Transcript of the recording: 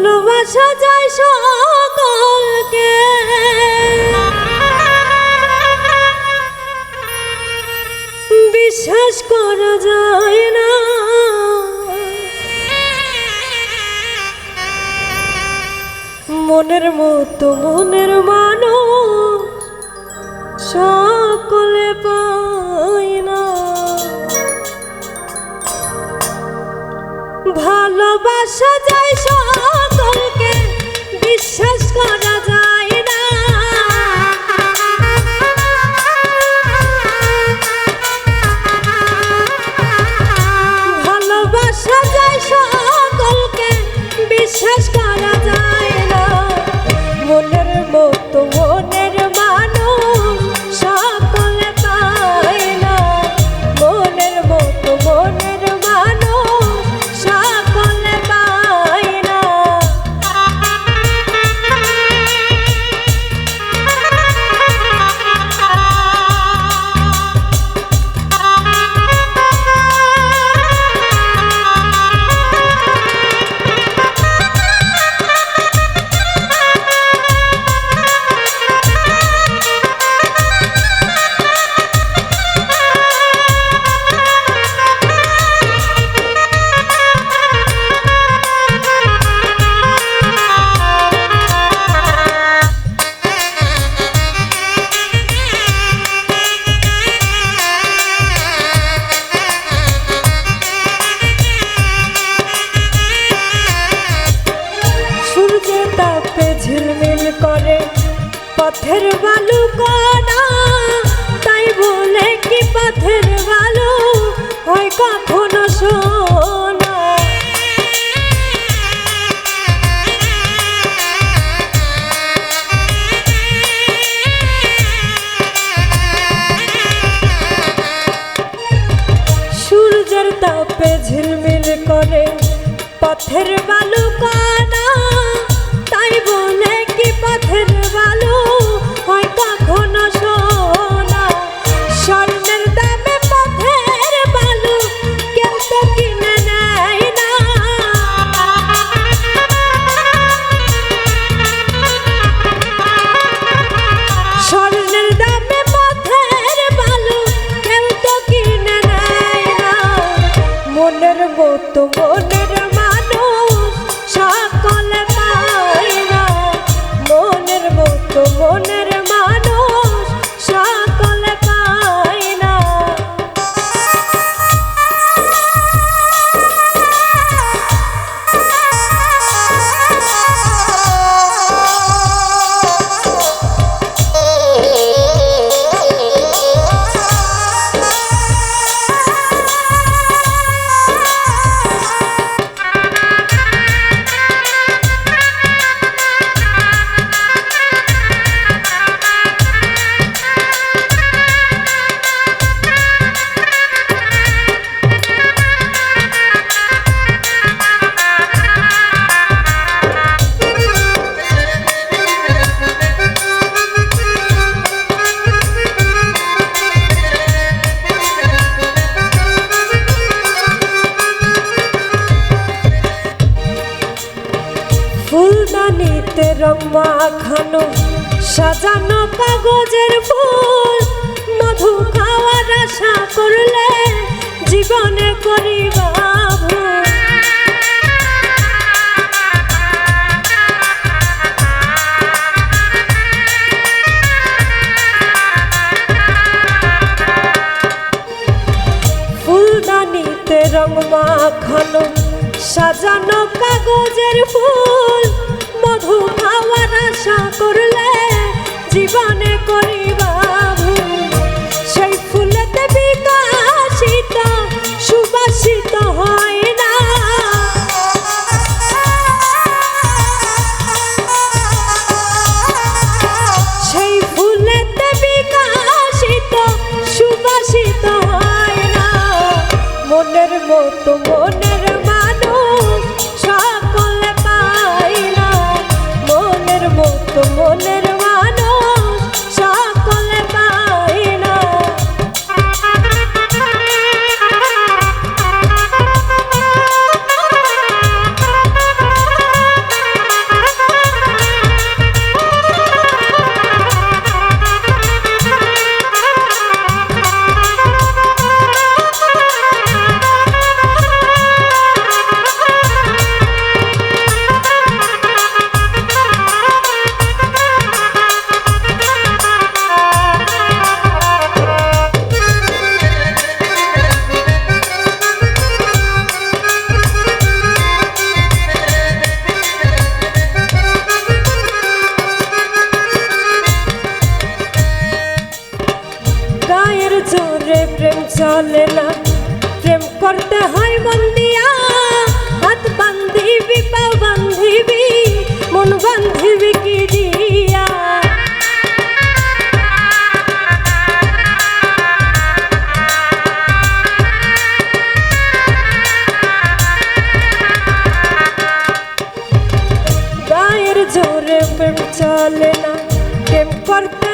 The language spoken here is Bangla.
ভালোবাসা যায় সকলকে। বিশ্বাস করা যায় না। মনের মতো মনের মানুষ সকলে পায় পথের বালু কণা তাই বলে কি পথের বালু? হয় কখনো সোনা সূর্যের তাপে ঝিলমিল করে পথের বালু কানা হয় স্বর্ণের দামে বালু কেউ তো কিনে স্বর্ণের দামে বালু কেউ তো কিনে মনের রং মাখানো সাজানো কাগজের ফুল, মধু খাওয়ার আশা করলে জীবনে করিবা। ফুলদানিতে রং মাখানো সাজানো কাগজের ফুল মধু খাওয়ার আশা করলে জীবনে করিবা। সেই ফুলেতে বিকাশিত, সুবাসিত হয় না সেই ফুলেতে বিকাশিত, সুবাসিত হয় না মনের মতো মনের মতো প্রেম চলে না প্রেম করতে